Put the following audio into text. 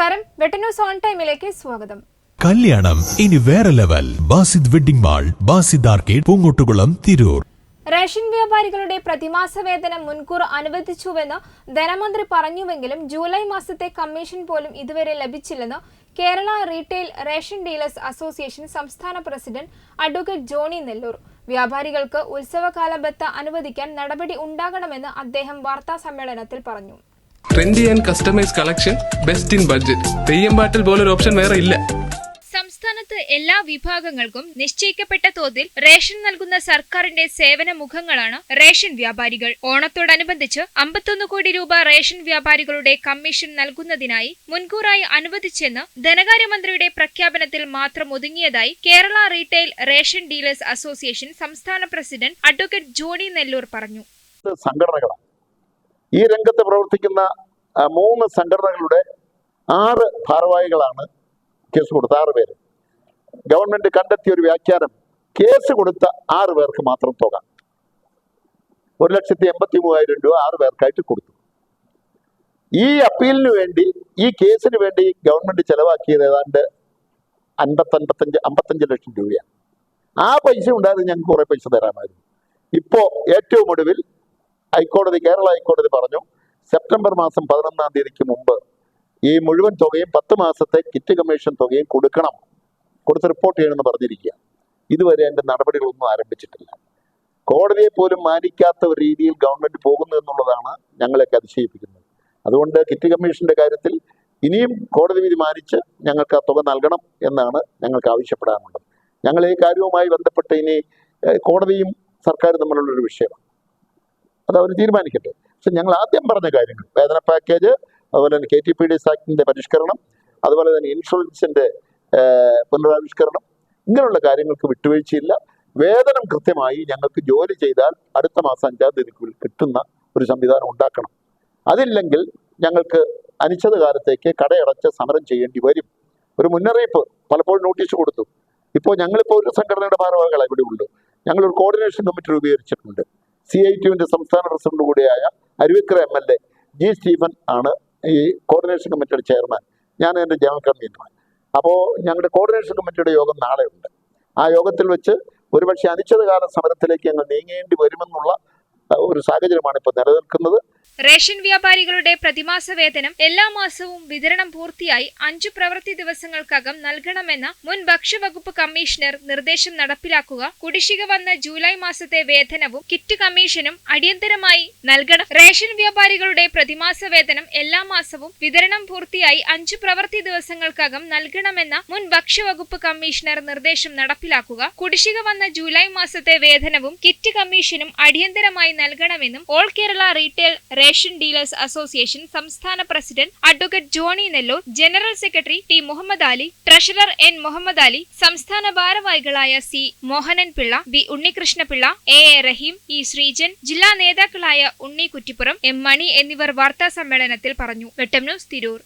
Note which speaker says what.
Speaker 1: നമസ്കാരം. വെട്ടന്യൂസ് ഓൺ ടൈമിലേക്ക് സ്വാഗതം.
Speaker 2: കല്യാണം ഇനി വേറെ level. Basid wedding mall Basid arcade Poongottukulam Tirur.
Speaker 1: Ration വ്യാപാരികളുടെ പ്രതിമാസ വേതനം മുൻകൂർ അനുവദിച്ചുവെന്ന് ധനമന്ത്രി പറഞ്ഞുവെങ്കിലും ജൂലൈ മാസത്തെ കമ്മീഷൻ പോലും ഇതുവരെ ലഭിച്ചില്ലെന്ന് Kerala retail ration dealers association സംസ്ഥാന പ്രസിഡന്റ് അഡ്വക്കേറ്റ് ജോണി നെല്ലൂർ. വ്യാപാരികൾക്ക് ഉത്സവകാല ബത്ത അനുവദിക്കാൻ നടപടി ഉണ്ടാകണമെന്ന് അദ്ദേഹം വാർത്താ സമ്മേളനത്തിൽ പറഞ്ഞു.
Speaker 3: Trendy and customize collection best in budget Theyyam പാട്ടിൽ പോലൊരു ഓപ്ഷൻ വേറെ ഇല്ല.
Speaker 4: സംസ്ഥാനത്ത് എല്ലാ വിഭാഗങ്ങൾക്കും നിശ്ചയിക്കപ്പെട്ട തോതിൽ റേഷൻ നൽകുന്ന സർക്കാരിന്റെ സേവന മുഖങ്ങളാണ് റേഷൻ വ്യാപാരികൾ. ഓണത്തോടനുബന്ധിച്ച് അമ്പത്തൊന്ന് കോടി രൂപ റേഷൻ വ്യാപാരികളുടെ കമ്മീഷൻ നൽകുന്നതിനായി മുൻകൂറായി അനുവദിച്ചെന്ന് ധനകാര്യമന്ത്രിയുടെ പ്രഖ്യാപനത്തിൽ മാത്രം ഒതുങ്ങിയതായി Kerala retail ration dealers association സംസ്ഥാന പ്രസിഡന്റ് അഡ്വക്കേറ്റ് ജോണി നെല്ലൂർ പറഞ്ഞു.
Speaker 5: സംഘടനകളാണ്. ഈ രംഗത്ത് പ്രവർത്തിക്കുന്ന മൂന്ന് സംഘടനകളുടെ ആറ് ഭാരവാഹികളാണ് കേസ് കൊടുത്ത ആറ് പേര്. ഗവൺമെന്റ് കണ്ടെത്തിയ ഒരു വ്യാഖ്യാനം കേസ് കൊടുത്ത ആറ് പേർക്ക് മാത്രം തുക. ഒരു ലക്ഷത്തി എൺപത്തി മൂവായിരം രൂപ ആറ് പേർക്കായിട്ട് കൊടുത്തു. ഈ അപ്പീലിന് വേണ്ടി ഈ കേസിന് വേണ്ടി ഗവൺമെന്റ് ചെലവാക്കിയത് ഏതാണ്ട് അൻപത്തി അൻപത്തഞ്ച് അമ്പത്തഞ്ച് ലക്ഷം രൂപയാണ്. ആ പൈസ ഉണ്ടായിരുന്നു ഞങ്ങൾക്ക് കുറെ പൈസ തരാമായിരുന്നു. ഇപ്പോ ഏറ്റവും ഒടുവിൽ ഹൈക്കോടതി കേരള ഹൈക്കോടതി പറഞ്ഞു സെപ്റ്റംബർ മാസം പതിനൊന്നാം തീയതിക്ക് മുമ്പ് ഈ മുഴുവൻ തുകയും പത്ത് മാസത്തെ കിറ്റ് കമ്മീഷൻ തുകയും കൊടുക്കണം. കൊടുത്ത് റിപ്പോർട്ട് ചെയ്യണമെന്ന് പറഞ്ഞിരിക്കുക. ഇതുവരെ അതിന്റെ നടപടികളൊന്നും ആരംഭിച്ചിട്ടില്ല. കോടതിയെ പോലും മാനിക്കാത്ത ഒരു രീതിയിൽ ഗവൺമെന്റ് പോകുന്നു എന്നുള്ളതാണ് ഞങ്ങളെയൊക്കെ അതിശയിപ്പിക്കുന്നത്. അതുകൊണ്ട് കിറ്റ് കമ്മീഷന്റെ കാര്യത്തിൽ ഇനിയും കോടതി വിധി മാനിച്ച് ഞങ്ങൾക്ക് ആ തുക നൽകണം എന്നാണ് ഞങ്ങൾക്ക് ആവശ്യപ്പെടാനുള്ളത്. ഞങ്ങൾ ഈ കാര്യവുമായി ബന്ധപ്പെട്ട് ഇനി കോടതിയും സർക്കാരും തമ്മിലുള്ളൊരു വിഷയമാണ്. അത് അവർ തീരുമാനിക്കട്ടെ. പക്ഷെ ഞങ്ങൾ ആദ്യം പറഞ്ഞ കാര്യങ്ങൾ വേതന പാക്കേജ് അതുപോലെ തന്നെ കെ ടി പി ഡി ആക്ടിന്റെ പരിഷ്കരണം അതുപോലെ തന്നെ ഇൻഷുറൻസിന്റെ പുനരാവിഷ്കരണം ഇങ്ങനെയുള്ള കാര്യങ്ങൾക്ക് വിട്ടുവീഴ്ചയില്ല. വേതനം കൃത്യമായി ഞങ്ങൾക്ക് ജോലി ചെയ്താൽ അടുത്ത മാസം അഞ്ചാം തീയതിക്കുള്ളിൽ കിട്ടുന്ന ഒരു സംവിധാനം ഉണ്ടാക്കണം. അതില്ലെങ്കിൽ ഞങ്ങൾക്ക് അനിശ്ചിത കാലത്തേക്ക് കടയടച്ച് സമരം ചെയ്യേണ്ടി വരും. ഒരു മുന്നറിയിപ്പ് പലപ്പോഴും നോട്ടീസ് കൊടുത്തു. ഇപ്പോൾ ഞങ്ങളിപ്പോൾ ഒരു സംഘടനയുടെ ഭാരവാഹികളാണ് ഇവിടെ ഉള്ളൂ. ഞങ്ങളൊരു കോർഡിനേഷൻ കമ്മിറ്റി രൂപീകരിച്ചിട്ടുണ്ട്. സി ഐ ടിയുവിന്റെ സംസ്ഥാന പ്രസിഡന്റ് കൂടിയായ Aruvikkara M L A G Stephen ആണ് ഈ കോർഡിനേഷൻ കമ്മിറ്റിയുടെ ചെയർമാൻ ഞാൻ എന്റെ ജനറൽ കൺവീനറാണ്. അപ്പോൾ ഞങ്ങളുടെ കോർഡിനേഷൻ കമ്മിറ്റിയുടെ യോഗം നാളെ ഉണ്ട്. ആ യോഗത്തിൽ വെച്ച് ഒരുപക്ഷെ അനിശ്ചിതകാല സമരത്തിലേക്ക് ഞങ്ങൾ നീങ്ങേണ്ടി വരുമെന്നുള്ള ഒരു സാഹചര്യമാണ് ഇപ്പോൾ നിലനിൽക്കുന്നത്.
Speaker 4: റേഷൻ വ്യാപാരികളുടെ പ്രതിമാസ വേതനം എല്ലാ മാസവും വിതരണം പൂർത്തിയായി അഞ്ചു പ്രവൃത്തി ദിവസങ്ങൾക്കകം നൽകണമെന്ന മുൻ ഭക്ഷ്യവകുപ്പ് കമ്മീഷണർ നിർദ്ദേശം നടപ്പിലാക്കുക. കുടിശ്ശിക വന്ന ജൂലൈ മാസത്തെ വേതനവും കിറ്റ് കമ്മീഷനും അടിയന്തരമായി നൽകണം. റേഷൻ വ്യാപാരികളുടെ പ്രതിമാസ വേതനം എല്ലാ മാസവും വിതരണം പൂർത്തിയായി അഞ്ചു പ്രവൃത്തി ദിവസങ്ങൾക്കകം നൽകണമെന്ന മുൻ ഭക്ഷ്യവകുപ്പ് കമ്മീഷണർ നിർദ്ദേശം നടപ്പിലാക്കുക. കുടിശ്ശിക വന്ന ജൂലൈ മാസത്തെ വേതനവും കിറ്റ് കമ്മീഷനും അടിയന്തരമായി നൽകണമെന്നും all Kerala retail ration dealers association സംസ്ഥാന president advocate Johny Nellore general secretary T Muhammad Ali treasurer N Muhammad Ali സംസ്ഥാന ഭാരവാഹികളായ C Mohanan Pillai B Unnikrishnapillai A A Rahim E Sreejan ജില്ലാ നേതാക്കളായ ഉണ്ണി കുറ്റിപ്പുറം എം മണി എന്നിവർ വാർത്താ സമ്മേളനത്തിൽ പറഞ്ഞു. വെട്ടം ന്യൂസ് തിരൂർ.